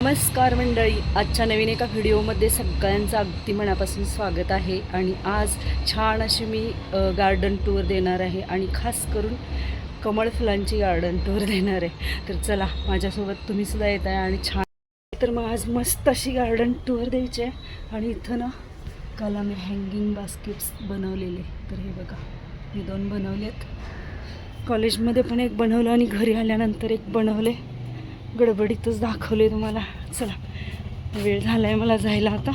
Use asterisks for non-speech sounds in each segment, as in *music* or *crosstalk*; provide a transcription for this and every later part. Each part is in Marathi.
नमस्कार मंडळी आजच्या नवीन एका व्हिडिओमध्ये सगळ्यांचं अगदी मनापासून स्वागत आहे आणि आज छान अशी मी गार्डन टूर देणार आहे आणि खास करून कमळ फुलांची गार्डन टूर *laughs* देणार आहे. तर चला माझ्यासोबत तुम्हीसुद्धा येत आहे आणि छान. तर मग आज मस्त अशी गार्डन टूर द्यायची आहे आणि इथं ना काल आम्ही हँगिंग बास्केट्स बनवलेले. तर हे बघा हे दोन बनवले आहेत कॉलेजमध्ये पण एक बनवलं आणि घरी आल्यानंतर एक बनवले. गडबडीतच दाखवले तुम्हाला. चला वेळ झाला आहे मला जायला आता.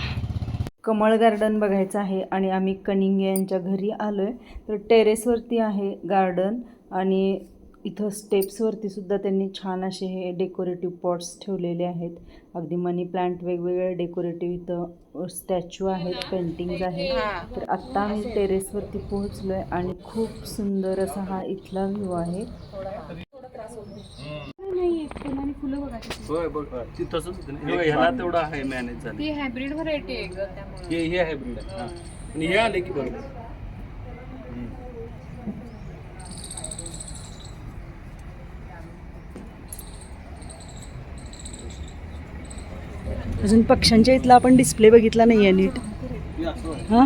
कमळ गार्डन बघायचं आहे आणि आम्ही कनिंगे यांच्या घरी आलो आहे तर टेरेसवरती आहे गार्डन आणि इथं स्टेप्सवरती सुद्धा त्यांनी छान असे हे डेकोरेटिव्ह पॉट्स ठेवलेले आहेत. अगदी मनी प्लांट वेगवेगळे डेकोरेटिव्ह इथं स्टॅच्यू आहेत पेंटिंग्ज आहेत. तर आत्ता आम्ही टेरेसवरती पोहोचलो आहे आणि खूप सुंदर असा हा इथला व्ह्यू आहे. होय बघ ती तसंच होतं ना. हे ह्याला तेवढं आहे मॅनेज झालं ती हायब्रिड व्हरायटी आहे ग त्यामुळे हे हे हायब्रिड आहे हा. आणि हे आले की बरोबर अजून पक्ष्यांच्या इथला आपण डिस्प्ले बघितला नाही आहे नीट हे असं आहे. हां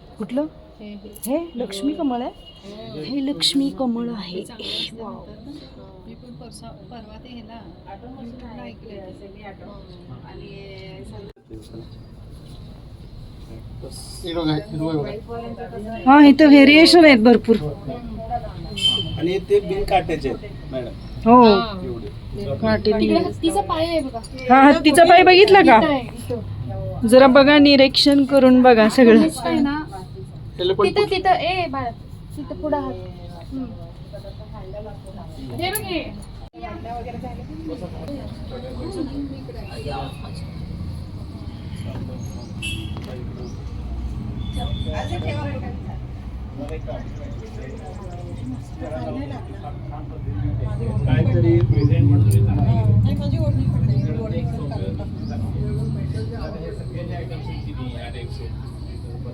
कुठलं? हे लक्ष्मी कमळ आहे? हे लक्ष्मी कमळ आहे. वाव. मी पण परसा परवा ते ह्याला युट्यूबला ऐकले हा इथं व्हेरिएशन आहेत भरपूर. आणि ते बिन काट्याचे आहेत मॅडम. हो. हत्तीचा पाय आहे बघा. हा हत्तीचा पाय बघितला का? जरा बघा निरीक्षण करून बघा सगळं. तिथं तिथं ए बाळ तिथं पुढं हात हम्म. हे बघ हे काहीतरी प्रेझेंट म्हणून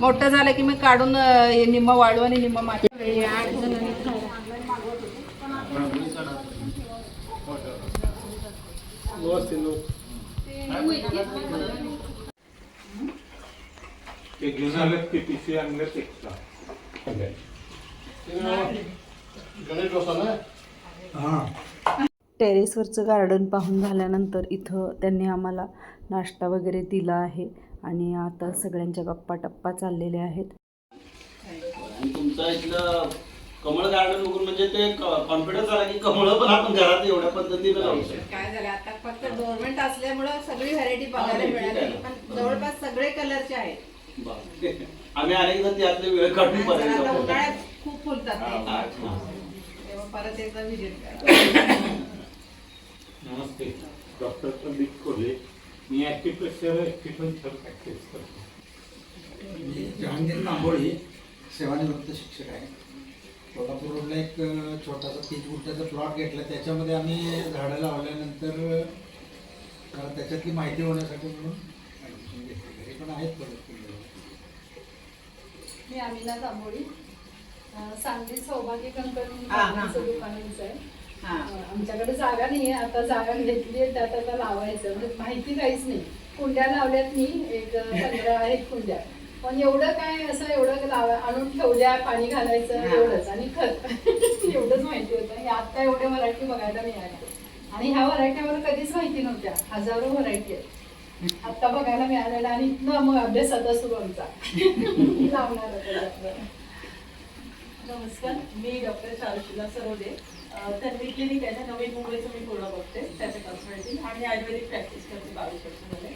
मोठं झालं की मग काढून हे निम्म वाळू आणि निम्म माती. गणेश डोसा ना. टेरेसवरचं गार्डन पाहून झाल्यानंतर इथं त्यांनी आम्हाला नाश्ता वगैरे दिला आहे आणि आता सगळ्यांच्या गप्पा टप्पा चाललेल्या आहेत आणि तुमचं इथलं कमळ गार्डन बघून म्हणजे ते कॉन्फिडन्स आला की कमळ पण आपण घरात एवढ्या पद्धतीने लावू शकतो काय झालं आता फक्त गव्हर्नमेंट असल्यामुळं सगळी व्हरायटी बघायला मिळाली. पण जवळपास सगळे कलरचे आहेत. आम्ही अनेकदा त्यातले वेळ काढून पर्यंत उन्हाळ्यात खूप फुलतात. तेव्हा परत एकदा व्हिजिट करा *laughs* नमस्ते डॉक्टर संदीप कोल्हे मी ॲक्टिप्रेशर ॲक्टिपंचर प्रॅक्टिस करतो. मी जहांगीर तांबोळी सेवानिवृत्त शिक्षक आहे. कोल्हापूर रोडला एक छोटासा तीस गुंठ्याचा प्लॉट घेतला. त्याच्यामध्ये आम्ही झाडं लावल्यानंतर त्याच्यातली माहिती होण्यासाठी म्हणून घेतली. घरी पण आहेत परत. मी अमिना तांबोळी अं, सांगली सौभाग्य कंपनी. दुकानांचं आहे. आमच्याकडे जागा नाही आहे आता जागा घेतली आहे त्यात आता लावायचं. म्हणजे माहिती काहीच नाही. कुंड्या लावल्यात मी एक पंधरा आहेत कुंड्या. पण एवढं काय असं एवढं लावा आणून ठेवल्या पाणी घालायचं एवढंच. आणि खत. *laughs* एवढंच माहिती होतं. हे आता एवढ्या व्हरायटी बघायला मिळाल्या. आणि ह्या व्हरायटी मला कधीच माहिती नव्हत्या. हजारो व्हरायटी आहेत. आता बघायला मिळालेल्या आणि इथनं मग अभ्यास आता सुरू आमचा. *laughs* लावणार. नमस्कार. मी डॉक्टर शारशिला सरोदे. तर तन्वी क्लिनिक आहे ना नवीन मुंबईचं मी पूर्ण बघते त्याचं कन्सल्टिंग आणि आयुर्वेदिक प्रॅक्टिस करते बावीस वर्षामध्ये.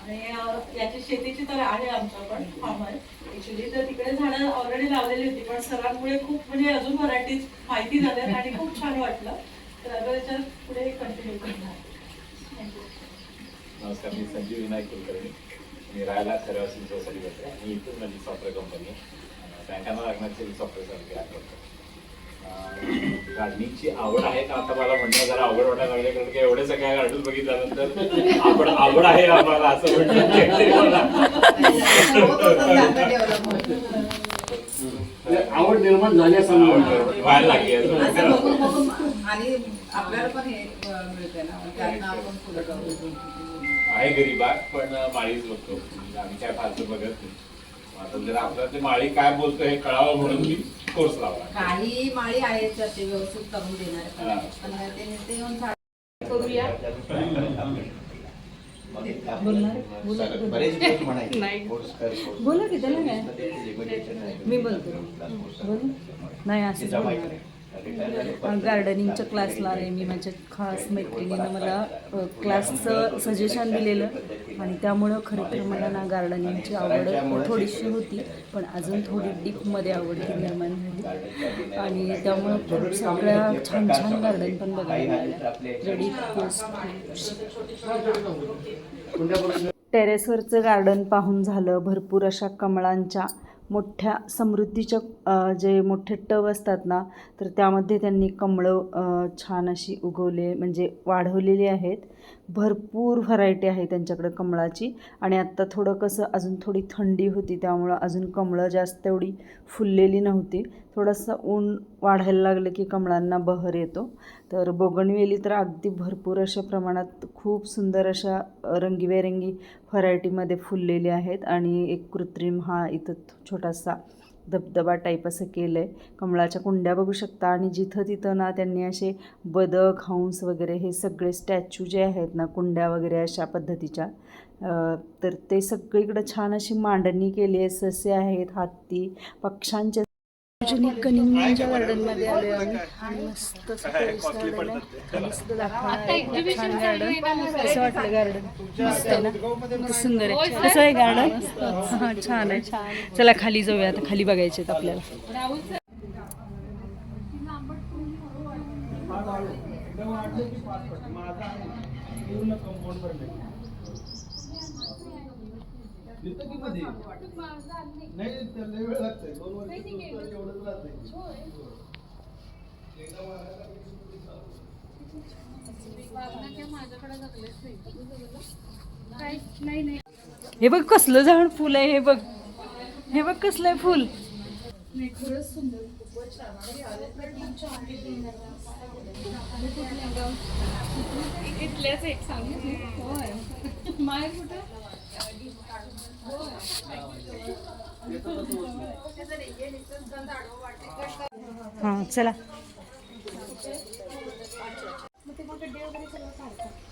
आणि याची शेतीची तर आहे आमच्या पण फार्मर ॲक्च्युली तर तिकडे झाडं ऑलरेडी लावलेली होती पण सरांमुळे खूप म्हणजे अजून व्हरायटीज माहिती झाल्यात आणि खूप छान वाटलं. तर अगं त्याच्यात पुढे कंटिन्यू करणार. नमस्कार मी संजीव विनायक कुलकर्णी. मी राहायला खरवासी सोसायटी करते आणि इथून माझी सॉफ्टवेअर कंपनी आहे बँकांना लागण्याचे सॉफ्टवेअर सर्व तयार करतो गार्डनिंगची आवड आहे का? आता मला म्हणणं जरा आवड वाटायला लागले कारण की एवढे सगळ्या गार्डन बघितल्यानंतर आवड आवड आहे आम्हाला असं म्हणणं आवड निर्माण झाली असं मी म्हणतो. व्हायला लागली आणि आपल्याला पण हे मिळते ना. मग त्यातनं आपण पुढे आहे घरी बाग पण माळीच बघतो. आम्ही काय फारसं बघत नाही. आता जर आपल्याला ते माळी काय बोलतो हे कळावं म्हणून मी. कोर्स लावला काही माळी आहेत ते व्यवस्थित करून देणार हा. पण ते नुसते येऊन करूया. बोला की त्याला काय? ते. मी बोलते. बोल. नाही आहे गार्डनिंगच्या क्लासला आले. मी माझ्या खास मैत्रिणीनं मला क्लासचं सजेशन दिलेलं. आणि त्यामुळं खरं तर मला ना गार्डनिंगची आवड थोडीशी होती. पण अजून थोडी डीपमध्ये आवड ती निर्माण झाली. आणि त्यामुळं खूप सगळ्या छान छान गार्डन पण बघायला रेडी टेरेसवरचं गार्डन पाहून झालं. भरपूर अशा कमळांच्या मोठ्या समृद्धीच्या जे मोठे टव असतात ना तर त्यामध्ये त्यांनी कमळं छान अशी उगवले म्हणजे वाढवलेली आहेत. भरपूर व्हरायटी आहे त्यांच्याकडे कमळाची. आणि आत्ता थोडं कसं अजून थोडी थंडी होती त्यामुळं अजून कमळं जास्त एवढी फुललेली नव्हती. थोडंसं ऊन वाढायला लागलं की कमळांना बहर येतो. तर बोगणवेली तर अगदी भरपूर अशा प्रमाणात खूप सुंदर अशा रंगीबेरंगी व्हरायटीमध्ये फुललेली आहेत. आणि एक कृत्रिम हा इथं छोटासा धबधबा टाईप असं केलं आहे कमळाच्या कुंड्या बघू शकता आणि जिथं तिथं ना त्यांनी असे बदक हंस वगैरे हे सगळे स्टॅच्यू जे आहेत ना कुंड्या वगैरे अशा पद्धतीच्या तर ते सगळीकडं छान अशी मांडणी केली आहे. ससे आहेत हत्ती पक्ष्यांचे सार्वजनिक कनिंगच्या गार्डनमध्ये आलो आम्ही. आणि मस्त असं टुरिस्ट गार्डन आहे मस्त दाखवणार छान गार्डन कसं वाटलं गार्डन मस्त आहे ना? किती सुंदर आहे. कसं आहे गार्डन हां छान आहे. चला खाली जाऊया आता. खाली बघायचे आहेत आपल्याला. हे बघ कसलं झाड फुल आहे हे बघ. हे बघ कसलं आहे फुल. इथल्याच एक सांगितलं होय. माहेर कुठं? हां चला.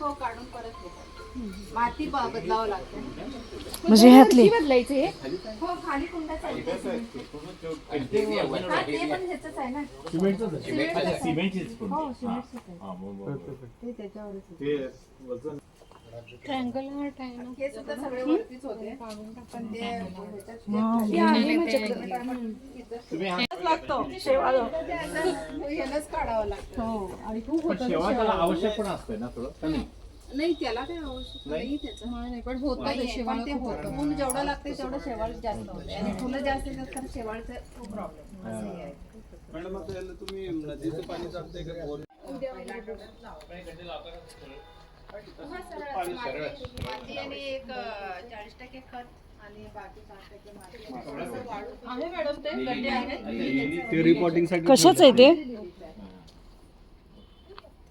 हो काढून परत घेतात माती ब- बदलावं लागते. म्हणजे ह्यातली? बदलायचं हे? हो खाली कुंडा चालते हा, ते पण ह्याचंच आहे ना. सिमेंटचीच पण. सिमेंटचंच आहे. मग बरोबर. ते त्याच्यावरच आहे. ट्रँगल हार्ट आहे ना. हे सुद्धा सगळे वरतीच होते. पण ते ह्याच्यात ते हे आहे माझ्याकडे लागतो. शेवाळ ह्यालाच काढावं लागतं. हो आणि खूप आवश्यक पण असते ना थोडं नाही? नाही त्याला काही आवश्यक नाही? त्याचं. नाही पण होत पण ते होतं. ऊन जेवढं लागते तेवढं शेवाळ जास्त होते. आणि फुलं जास्त येतात तर शेवाळचं खूप प्रॉब्लेम आहे. मॅडम आता तुम्ही नदीचं पाणी चालतंय का? बोर माती आणि एक चाळीस टक्के खत आणि बाकी पाच टक्के माती आहे. मॅडम ते गड्डे आहेत. ते रिपोर्टिंग साठी कशाच आहे ते?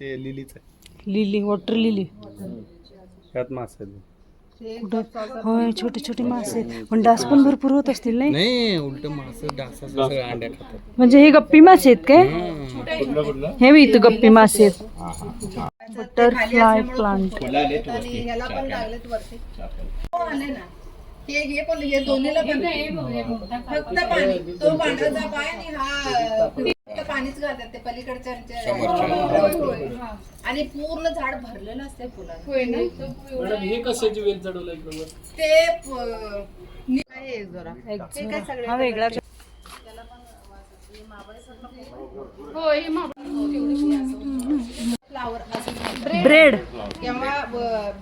ते लिलीच आहे. Lily water lily. त्यात मास आहे. होय छोटे छोटे मासे पण डास पण भरपूर होत असतील नाही? नाही उलट मासं डासा सगळं अंड्या खातात. म्हणजे हे गप्पी मासे आहेत काय? हे बी इथं गप्पी मासे आहेत. Butterfly plant. आणि ह्याला पण लागलेत वरती. हो, आले ना. हे हे पण हे दोन्हीला पण. फक्त पाणी. तो पांढराचा पाय आणि हा फक्त पाणीच घालतात ते पलीकडच्या. आणि पूर्ण झाड भरलेलं असते फुलांनी होय ना? हे. कशाची वेल चढवलं ते हा वेगळा हो हे फ्लावर ब्रेड किंवा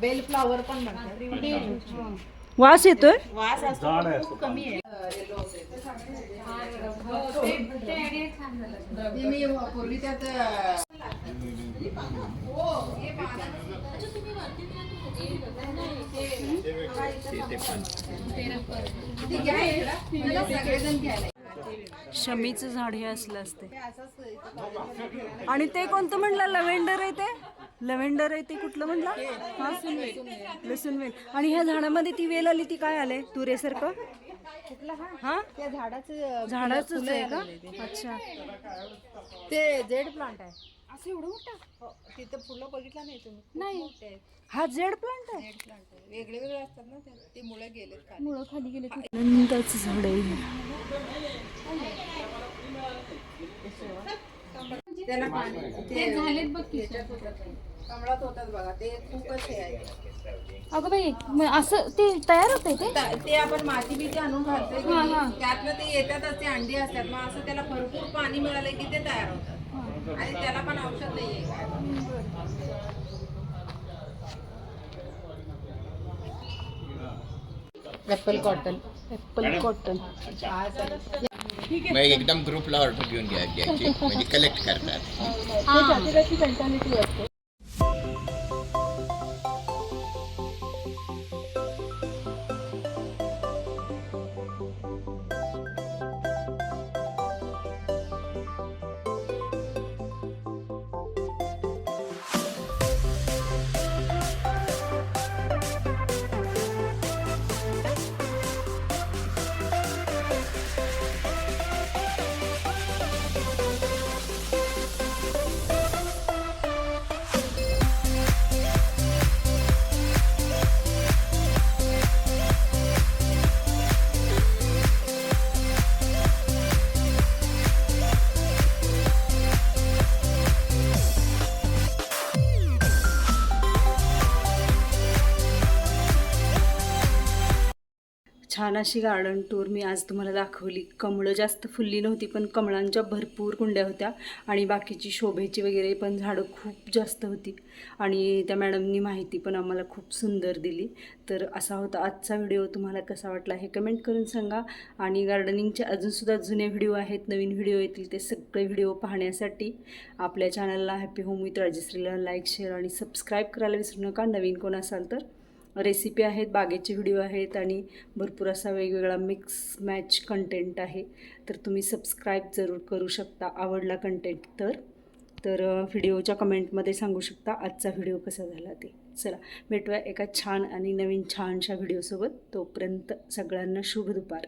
बेल फ्लावर पण म्हणतात वास येतोय वास असतो पण खूप कमी आहे ते मी पूर्वी त्यात हो, हे ते घ्या इकडं. मला सगळेजण घ्यायला शमीचं झाड हे असलं असते. आणि ते कोणतं म्हणलं? लव्हेंडर आहे ते? लव्हेंडर आहे ते कुठलं म्हणलं? हा? लसूण वेल आणि ह्या झाडामध्ये ती वेल आली ती काय आले? तुरेसारखं? हा? त्या झाडाचं झाडाच आहे का. अच्छा. ते जेड प्लांट आहे. असं एवढं मोठं? हो, तिथं फुलं बघितलं नाही तुम्ही? खूप नाही. मोठे आहेत. हा जेड प्लांट आहे? जेड प्लांट आहे. वेगळे वेगळे असतात ना ते? ते मुळे गेलेत खाली. मुळं खाली गेले आनंदाचं झाड आहे. त्याला पाणी. ते ते झालेत बघ की. कमळात होतात बघा. ते खूपच हे आहे. अगं बाई मग असं ते तयार होतंय ते? ता- ते आपण माती बिती आणून घालतोय की हा, नाही. त्यातनं ते येतातच ते अंडी असतात. मग असं त्याला भरपूर पाणी मिळालं की ते तयार होतात. आणि त्याला पण औषध नाहीये. ऍपल कॉटन ऍपल कॉटन मग एकदम ग्रुपला ऑर्डर घेऊन घ्या घ्यायची म्हणजे कलेक्ट करतात छान अशी गार्डन टूर मी आज तुम्हाला दाखवली. कमळं जास्त फुलली नव्हती पण कमळांच्या भरपूर कुंड्या होत्या आणि बाकीची शोभेची वगैरे पण झाडं खूप जास्त होती. आणि त्या मॅडमनी माहिती पण आम्हाला खूप सुंदर दिली. तर असा होता आजचा व्हिडिओ तुम्हाला कसा वाटला हे कमेंट करून सांगा. आणि गार्डनिंगचे अजूनसुद्धा जुने व्हिडिओ आहेत नवीन व्हिडिओ येतील ते सगळे व्हिडिओ पाहण्यासाठी आपल्या चॅनलला हॅपी होम विथ राजश्रीला लाईक शेअर आणि सबस्क्राईब करायला विसरू नका. नवीन कोण असाल तर रेसिपी आहेत बागेचे व्हिडिओ आहेत आणि भरपूर असा वेगवेगळा मिक्स मॅच कंटेंट आहे. तर तुम्ही सबस्क्राईब जरूर करू शकता आवडला कंटेंट तर. तर व्हिडिओच्या कमेंटमध्ये सांगू शकता आजचा व्हिडिओ कसा झाला ते. चला भेटूया एका छान आणि नवीन छानशा व्हिडिओसोबत तोपर्यंत सगळ्यांना शुभ दुपार.